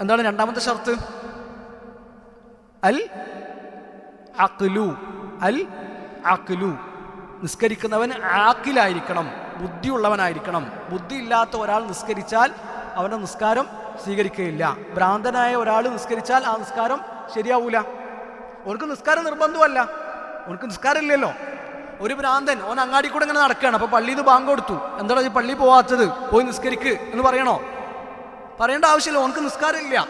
എന്താണ് രണ്ടാമത്തെ ഷർത്ത്? അൽ അക്ലു. അൽ അക്ലു. നിസ്കരിക്കുന്നവൻ ആക്കിലായിരിക്കണം ബുദ്ധിയുള്ളവനായിരിക്കണം. ബുദ്ധി ഇല്ലാത്ത ഒരാൾ നിസ്കരിച്ചാൽ അവന്റെ നിസ്കാരം സ്വീകരിക്കുകയില്ല. ഭ്രാന്തനായ ഒരാൾ നിസ്കരിച്ചാൽ ആ നിസ്കാരം ശരിയാവൂല. ഓർക്ക് നിസ്കാരം നിർബന്ധമല്ല. ഓർക്ക് നിസ്കാരം ഇല്ലല്ലോ. ഒരു ഭ്രാന്തൻ ഓൻ അങ്ങാടി കൂടെ ഇങ്ങനെ നടക്കുകയാണ്. അപ്പോൾ പള്ളിയിൽ നിന്ന് ബാങ്ക് കൊടുത്തു. എന്താണ് പള്ളി പോവാത്തത്? പോയി നിസ്കരിക്ക് എന്ന് പറയണോ? പറയേണ്ട ആവശ്യമില്ല. ഓനക്ക് നിസ്കാരമില്ല.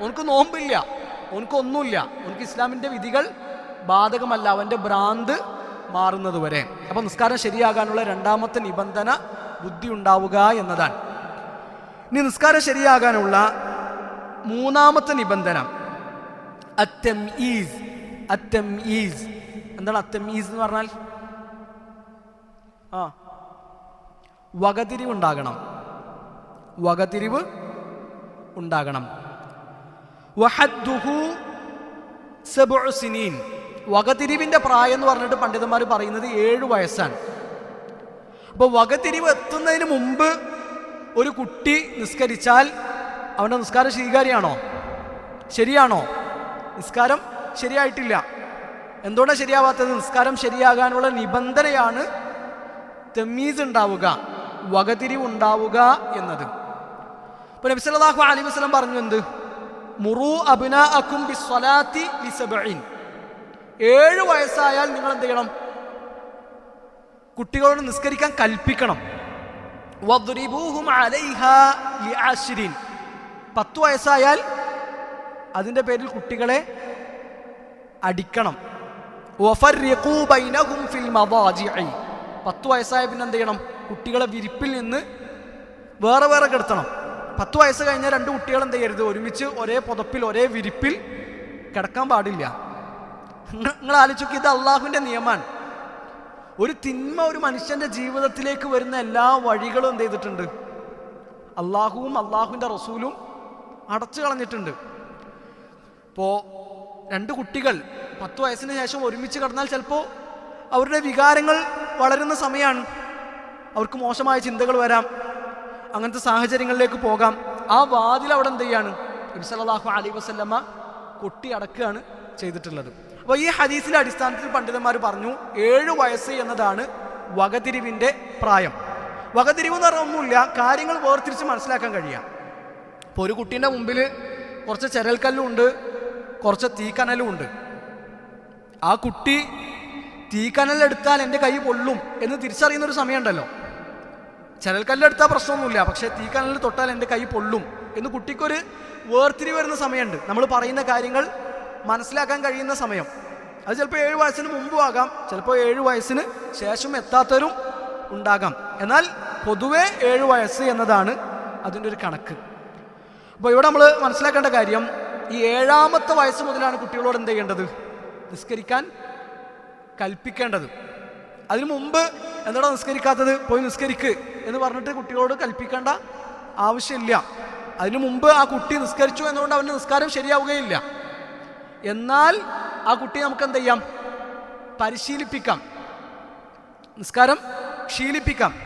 ഓനക്ക് നോമ്പില്ല. ഓനക്ക് ഒന്നുമില്ല ഇസ്ലാമിന്റെ വിധികൾ ബാധകമല്ല. അവന്റെ ഭ്രാന്ത് മാറുന്നത് വരെ. അപ്പം നിസ്കാരം ശരിയാകാനുള്ള രണ്ടാമത്തെ നിബന്ധന ബുദ്ധി ഉണ്ടാവുക എന്നതാണ്. ഇനി നിസ്കാരം ശരിയാകാനുള്ള മൂന്നാമത്തെ നിബന്ധന. അറ്റം ഈസ് അറ്റം ഈസ് എന്താണ് അറ്റം ഈസ് എന്ന് പറഞ്ഞാൽ? ആ. വകതിരിവ് ഉണ്ടാകണം വകതിരിവ് ഉണ്ടാകണം. വഹദ്ദുഹു വകതിരിവിന്റെ പ്രായം എന്ന് പറഞ്ഞിട്ട് പണ്ഡിതന്മാർ പറയുന്നത് ഏഴ് വയസ്സാണ്. അപ്പോൾ വകതിരിവ് എത്തുന്നതിന് മുമ്പ് ഒരു കുട്ടി നിസ്കരിച്ചാൽ അവന്റെ നിസ്കാരം സ്വീകാര്യമാണോ ശരിയാണോ? നിസ്കാരം ശരിയായിട്ടില്ല. എന്തുകൊണ്ടാണ് ശരിയാവാത്തത്? നിസ്കാരം ശരിയാകാനുള്ള നിബന്ധനയാണ് തെമ്മീസ് ഉണ്ടാവുക വകതിരിവ് ഉണ്ടാവുക എന്നത്. ഇപ്പൊ നബി സല്ലാഹു അലൈഹി വസ്ലം പറഞ്ഞു എന്ത്? മുറു അബ്നാഅക്കും ലിസബഈൻ. ഏഴ് വയസ്സായാൽ നിങ്ങൾ എന്ത് ചെയ്യണം? കുട്ടികളോട് നിസ്കരിക്കാൻ കൽപ്പിക്കണം. പത്ത് വയസ്സായാൽ അതിന്റെ പേരിൽ കുട്ടികളെ അടിക്കണം. പത്ത് വയസ്സായ പിന്നെ എന്ത് ചെയ്യണം? കുട്ടികളെ വിരിപ്പിൽ നിന്ന് വേറെ വേറെ കിടത്തണം. പത്ത് വയസ്സ് കഴിഞ്ഞാൽ രണ്ട് കുട്ടികൾ എന്ത് ചെയ്യരുത്? ഒരുമിച്ച് ഒരേ പുതപ്പിൽ ഒരേ വിരിപ്പിൽ കിടക്കാൻ പാടില്ല. നിങ്ങൾ ആലോചിക്കുക ഇത് അള്ളാഹുവിന്റെ നിയമമാണ് ഒരു തിന്മ ഒരു മനുഷ്യന്റെ ജീവിതത്തിലേക്ക് വരുന്ന എല്ലാ വഴികളും എന്ത് ചെയ്തിട്ടുണ്ട്? അള്ളാഹുവും അള്ളാഹുവിന്റെ റസൂലും അടച്ചു കളഞ്ഞിട്ടുണ്ട്. ഇപ്പോൾ രണ്ട് കുട്ടികൾ പത്ത് വയസ്സിന് ശേഷം ഒരുമിച്ച് കിടന്നാൽ ചിലപ്പോൾ അവരുടെ വികാരങ്ങൾ വളരുന്ന സമയമാണ് അവർക്ക് മോശമായ ചിന്തകൾ വരാം. അങ്ങനത്തെ സാഹചര്യങ്ങളിലേക്ക് പോകാം. ആ വാതിൽ അവിടെ എന്ത് ചെയ്യാണ്? നബി സല്ലല്ലാഹു അലൈഹി വസല്ലമ്മ കൊട്ടി അടക്കുകയാണ് ചെയ്തിട്ടുള്ളത്. അപ്പോൾ ഈ ഹദീസിന്റെ അടിസ്ഥാനത്തിൽ പണ്ഡിതന്മാർ പറഞ്ഞു ഏഴ് വയസ്സ് എന്നതാണ് വകതിരിവിന്റെ പ്രായം. വകതിരിവ് എന്ന് പറഞ്ഞൊന്നുമില്ല കാര്യങ്ങൾ വേർതിരിച്ച് മനസ്സിലാക്കാൻ കഴിയാം. ഇപ്പോൾ ഒരു കുട്ടീന്റെ മുമ്പിൽ കുറച്ച് ചരൽക്കല്ലും ഉണ്ട് കുറച്ച് തീക്കനലും ഉണ്ട് ആ കുട്ടി തീക്കനലെടുത്താൽ എന്റെ കൈ പൊള്ളും എന്ന് തിരിച്ചറിയുന്ന ഒരു സമയമുണ്ടല്ലോ. ചരൽക്കല്ലെടുത്താൽ പ്രശ്നമൊന്നുമില്ല. പക്ഷേ തീക്കനലിൽ തൊട്ടാൽ എന്റെ കൈ പൊള്ളും എന്ന് കുട്ടിക്കൊരു വേർതിരി വരുന്ന സമയമുണ്ട്. നമ്മൾ പറയുന്ന കാര്യങ്ങൾ മനസ്സിലാക്കാൻ കഴിയുന്ന സമയം. അത് ചിലപ്പോൾ ഏഴ് വയസ്സിന് മുമ്പും ആകാം ചിലപ്പോൾ ഏഴ് വയസ്സിന് ശേഷം എത്താത്തവരും ഉണ്ടാകാം. എന്നാൽ പൊതുവെ ഏഴ് വയസ്സ് എന്നതാണ് അതിന്റെ ഒരു കണക്ക്. അപ്പോൾ ഇവിടെ നമ്മൾ മനസ്സിലാക്കേണ്ട കാര്യം ഈ ഏഴാമത്തെ വയസ്സ് മുതലാണ് കുട്ടികളോട് എന്ത് ചെയ്യേണ്ടത്? നിസ്കരിക്കാൻ കൽപ്പിക്കേണ്ടത്. അതിനു മുമ്പ് എന്താടാ നിസ്കരിക്കാത്തത്? പോയി നിസ്കരിക്ക് എന്ന് പറഞ്ഞിട്ട് കുട്ടികളോട് കൽപ്പിക്കേണ്ട ആവശ്യമില്ല. അതിനു മുമ്പ് ആ കുട്ടി നിസ്കരിച്ചു എന്നുകൊണ്ട് അവന്റെ നിസ്കാരം ശരിയാവുകയില്ല. എന്നാൽ ആ കുട്ടിയെ നമുക്ക് എന്ത് ചെയ്യാം? പരിശീലിപ്പിക്കാം. നിസ്കാരം ശീലിപ്പിക്കാം.